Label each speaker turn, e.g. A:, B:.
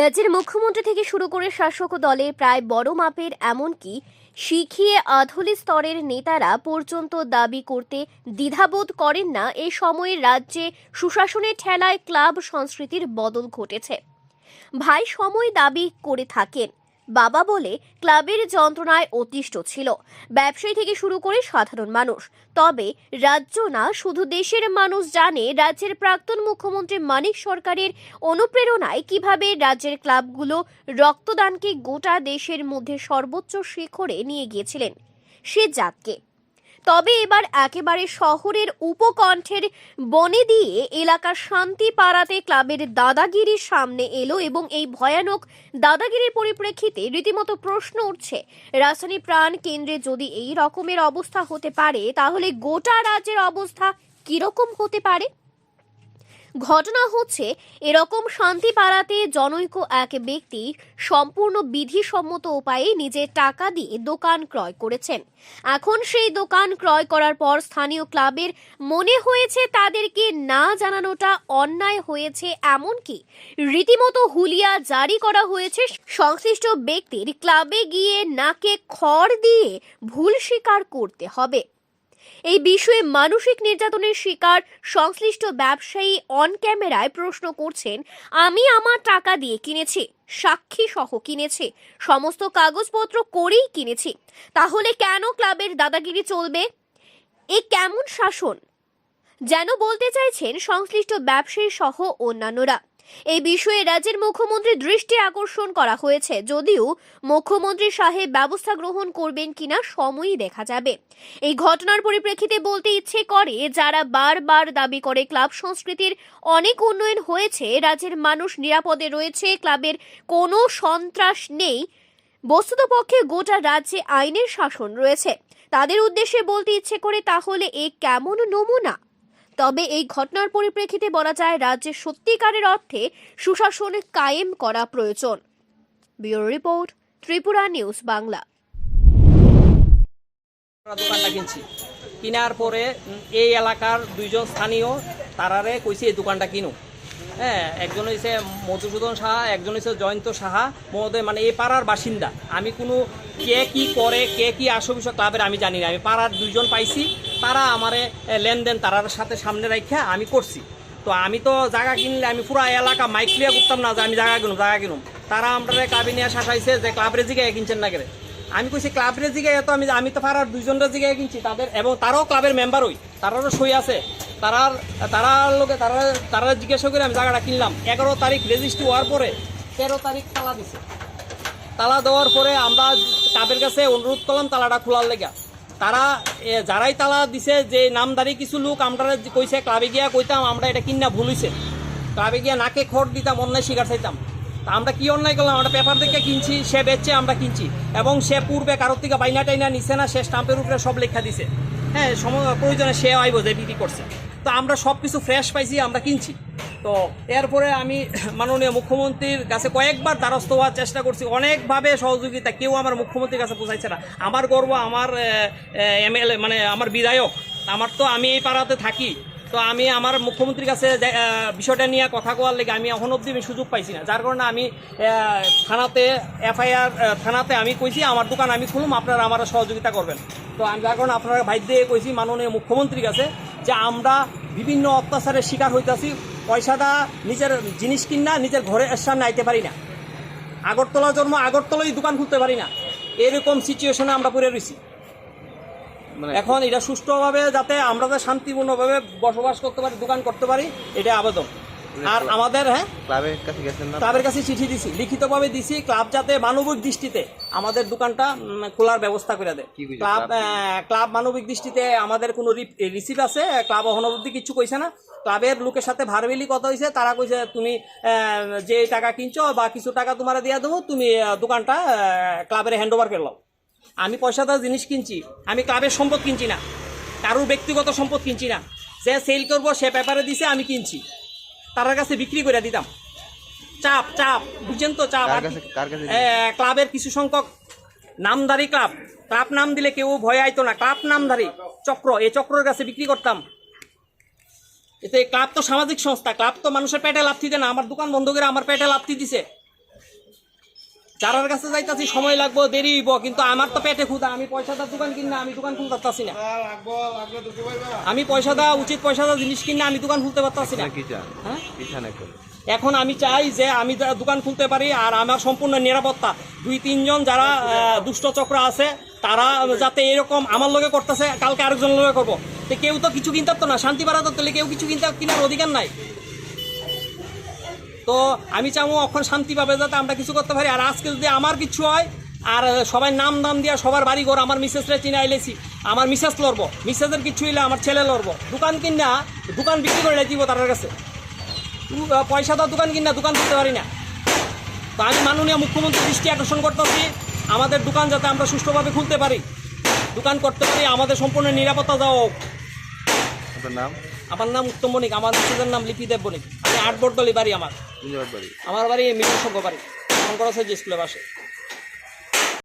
A: রাজ্যের মুখ্যমন্ত্রী থেকে শুরু করে শাসক দলে প্রায় বড় মাপের, এমনকি শিখিয়ে আধুলি স্তরের নেতারা পর্যন্ত দাবি করতে দ্বিধাবোধ করেন না। এ সময়ে রাজ্যে সুশাসনের ঠেলায় ক্লাব সংস্কৃতির বদল ঘটেছে। ভাই সময় দাবি করে থাকেন। বাবা বলে ক্লাবের যন্ত্রণায় অতিষ্ঠ ছিল। ব্যবসায়ী থেকে শুরু করে সাধারণ মানুষ। তবে রাজ্য না, শুধু দেশের মানুষ জানে রাজ্যের প্রাক্তন মুখ্যমন্ত্রী মানিক সরকারের অনুপ্রেরণায় কীভাবে রাজ্যের ক্লাবগুলো রক্তদানকে গোটা দেশের মধ্যে সর্বোচ্চ শিখরে নিয়ে গিয়েছিলেন। সে যাককে তবে এবার একেবারে শহরের উপকণ্ঠের বনে দিয়ে এলাকার শান্তি পাড়াতে ক্লাবের দাদাগিরির সামনে এলো এবং এই ভয়ানক দাদাগিরির পরিপ্রেক্ষিতে রীতিমতো প্রশ্ন উঠছে রাজধানী প্রাণ কেন্দ্রে যদি এই রকমের অবস্থা হতে পারে, তাহলে গোটা রাজ্যের অবস্থা কীরকম হতে পারে? ঘটনা হচ্ছে, এরকম শান্তি পাড়াতে জনৈক এক ব্যক্তি সম্পূর্ণ বিধিসম্মত উপায়ে নিজের টাকা দিয়ে দোকান ক্রয় করেছেন। এখন সেই দোকান ক্রয় করার পর স্থানীয় ক্লাবের মনে হয়েছে তাদেরকে না জানানোটা অন্যায় হয়েছে এমনকি রীতিমতো হুলিয়া জারি করা হয়েছে। সংশ্লিষ্ট ব্যক্তির ক্লাবে গিয়ে নাকে খড় দিয়ে ভুল স্বীকার করতে হবে। এই বিষয়ে মানসিক নির্যাতনের শিকার সংশ্লিষ্ট ব্যবসায়ী অন ক্যামেরায় প্রশ্ন করছেন, আমি আমার টাকা দিয়ে কিনেছি সাক্ষী সহ কিনেছি, সমস্ত কাগজপত্র করেই কিনেছি, তাহলে কেন ক্লাবের দাদাগিরি চলবে? এ কেমন শাসন? যেন বলতে চাইছেন সংশ্লিষ্ট ব্যবসায়ী সহ অন্যান্যরা। এই বিষয়ে রাজ্যের মুখ্যমন্ত্রীর দৃষ্টি আকর্ষণ করা হয়েছে। যদিও মুখ্যমন্ত্রী সাহেব ব্যবস্থা গ্রহণ করবেন কিনা সময়ই দেখা যাবে। এই ঘটনার পরিপ্রেক্ষিতে বলতে ইচ্ছে করে যারা বারবার দাবি করে ক্লাব সংস্কৃতির অনেক উন্নয়ন হয়েছে, রাজ্যের মানুষ নিরাপদে রয়েছে, ক্লাবের কোনো সন্ত্রাস নেই। বস্তুতপক্ষে গোটা রাজ্যে আইনের শাসন রয়েছে। তাদের উদ্দেশ্যে বলতে ইচ্ছে করে তাহলে এ কেমন নমুনা? তবে এই ঘটনার পরিপ্রেক্ষিতে বলা যায়, রাজ্যে সত্যিকারের অর্থে সুশাসন কায়েম করা প্রয়োজন। Bureau report, Tripura news Bangla.
B: দোকানটা কিনছি। কেনার পরে এই এলাকার দুইজন স্থানীয়, তারারে কইছে এই দোকানটা কিনো হ্যাঁ একজন হয়েছে মধুসূদন সাহা, একজন হয়েছে জয়ন্ত সাহা। মহোদয় মানে এই পাড়ার বাসিন্দা। আমি কোনো কে কি করে, কে কি আসো বিষয় ক্লাবের আমি জানি না। আমি পাড়ার দুইজন পাইছি। তারা আমারে লেনদেন তারার সাথে সামনে রাখা আমি করছি। তো আমি তো জায়গা কিনলে আমি পুরো এলাকা মাইক ক্লিয়ার করতাম না যে আমি জায়গা কিনুম জায়গা কিনুম। তারা আমরা ক্লাবে নিয়ে শাসাইছে যে ক্লাবের জিগায় কিনছেন না করে। আমি কইছি ক্লাবের জিগায় তো আমি আমি তো পাড়ার দুইজনের জিগায় কিনছি। তাদের, এবং তারাও ক্লাবের মেম্বার হই তারারও সই আছে। তারার তারার লোকে, তারা তারা জিজ্ঞাসা করে আমি জায়গাটা কিনলাম। এগারো তারিখ রেজিস্ট্রি হওয়ার পরে তেরো তারিখ তালা দিছে। তালা দেওয়ার পরে আমরা ক্লাবের কাছে অনুরোধ করলাম তালাটা খোলার লেগা। তারা যারাই তালা দিছে, যে নামদারি কিছু লোক আমরা কইছে, ক্লাবে গিয়া কইতাম, আমরা এটা কিনা ভুল হইছে। ক্লাবে গিয়া নাকে খড় দিতাম, অন্যায় শিকার চাইতাম। তা আমরা কি অন্যায় করলাম? আমরা পেপার থেকে কিনছি, সে বেচছে, আমরা কিনছি। এবং সে পূর্বে কারোর থেকে বাইনা টাইনা নিছে না, সে স্টাম্পের উপরে সব লেখা দিছে। হ্যাঁ সময় প্রয়োজনে সে আইব যে বিক্রি করছে। তো আমরা সব কিছু ফ্রেশ পাইছি, আমরা কিনছি। তো এরপরে আমি মাননীয় মুখ্যমন্ত্রীর কাছে কয়েকবার দ্বারস্থ হওয়ার চেষ্টা করছি। অনেকভাবে সহযোগিতা, কেউ আমার মুখ্যমন্ত্রীর কাছে পৌঁছাইছে না। আমার গর্ব, আমার এমএলএ মানে আমার বিধায়ক, আমার তো আমি এই পাড়াতে থাকি। তো আমি আমার মুখ্যমন্ত্রীর কাছে বিষয়টা নিয়ে কথা কোয়ার লেগে আমি এখন অবধি আমি সুযোগ পাইছি না। যার কারণে আমি থানাতে, এফআইআর থানাতে আমি কইছি, আমার দোকান আমি খুলুম, আপনারা আমার সহযোগিতা করবেন। তো আমি, যার কারণে আপনারা ভাই দিয়ে কইছি, মাননীয় মুখ্যমন্ত্রীর কাছে যে আমরা বিভিন্ন অত্যাচারের শিকার হইতেছি পয়সাটা নিজের জিনিস কিনা নিজের ঘরে সামনে নাইতে পারি না। আগরতলা জন্ম আগরতলায় দোকান খুলতে পারি না। এরকম সিচুয়েশনে আমরা পড়ে রয়েছি
C: মানে
B: এখন এটা সুষ্ঠুভাবে যাতে আমরা শান্তিপূর্ণভাবে বসবাস করতে পারি দোকান করতে পারি এটা আবেদন। আর আমাদের হ্যাঁ?
C: ক্লাবের কাছে গেছেন না?
B: ক্লাবের কাছে চিঠি দিছি। লিখিতভাবে দিছি ক্লাব যাতে মানবিক দৃষ্টিতে আমাদের দোকানটা খোলার ব্যবস্থা করে দেয়। Club
C: club?
B: মানবিক দৃষ্টিতে আমাদের কোনো রিসিভ আছে ক্লাব এখনও অবধি কিছু কইছে না। ক্লাবের লোকের সাথে ভারবেলি কথা হয়েছে তারা কইছে তুমি যে টাকা কিনছো বা কিছু টাকা তোমার দিয়ে দেবো তুমি দোকানটা ক্লাবের হ্যান্ড ওভার করে নাও। আমি পয়সাদার জিনিস কিনছি আমি ক্লাবের সম্পদ কিনছি না। কারোর ব্যক্তিগত সম্পদ কিনছি না। যে সেল করব সে পেপারে দিছে আমি কিনছি। তার কাছে বিক্রি করে দিতাম। চাপ চাপ বুঝছেন তো চাপ। ক্লাবের কিছু সংখ্যক নামধারী ক্লাব। ক্লাব নাম দিলে কেউ ভয় আইতো না। ক্লাব নামধারী চক্র। এই চক্রের কাছে বিক্রি করতাম। এতে ক্লাব তো সামাজিক সংস্থা। ক্লাব তো মানুষের পেটে লাভ দিতে না। আমার দোকান বন্ধ করে আমার পেটে লাভ দিছে যারার কাছে যাইতাছি সময় লাগবো দেরি হইব কিন্তু আমার তো পেটে ক্ষুদা আমি পয়সাদার দোকান কিনা আমি দোকান খুলতে পারতাছি না। আমি পয়সা দেওয়া উচিত পয়সা দেওয়া জিনিস কিনা আমি দোকান খুলতে পারতাছি না। হ্যাঁ?
C: এখন
B: আমি চাই যে আমি দা- দোকান খুলতে পারি আর আমার সম্পূর্ণ নিরাপত্তা। দুই তিনজন যারা আহ, দুষ্ট চক্র আছে তারা যাতে এরকম আমার লোকে করতেছে কালকে আরেকজন লগে করব। তো কেউ তো কিছু কিনতে পারতো না শান্তি বাড়াতে তাহলে কেউ কিছু কিনতে কেনার অধিকার নাই। তো আমি চাবো এখন শান্তি পাবে যাতে আমরা কিছু করতে পারি। আর আজকে যদি আমার কিছু হয়, আর সবাই নাম দাম দিয়া সবার বাড়ি ঘর আমার মিসেসরা চিনে আইলেছি। আমার মিসেস লড়বো। মিসেসের কিছু হইলে আমার ছেলে লড়বো। দোকান কিনা, দোকান বিক্রি করে দিব তার কাছে। পয়সা দেওয়া দোকান কিনা, দোকান দিতে পারি না। তো আমি মাননীয় মুখ্যমন্ত্রী দৃষ্টি আকর্ষণ করতেছি, আমাদের দোকান যাতে আমরা সুষ্ঠুভাবে খুলতে পারি। দোকান করতে পারি, আমাদের সম্পূর্ণ নিরাপত্তা দেওয়া হোক।
C: আপনার নাম?
B: আমার নাম উত্তম বণিক আমার মিসেসের নাম লিপি দেব বণিক আমি আট বোর্ডলি বাড়ি আমার।
C: জায়গার বাড়ি।
B: আমার বাড়ি মিঠু সংঘ বাড়ি। শঙ্করাচার্য স্কুলের পাশে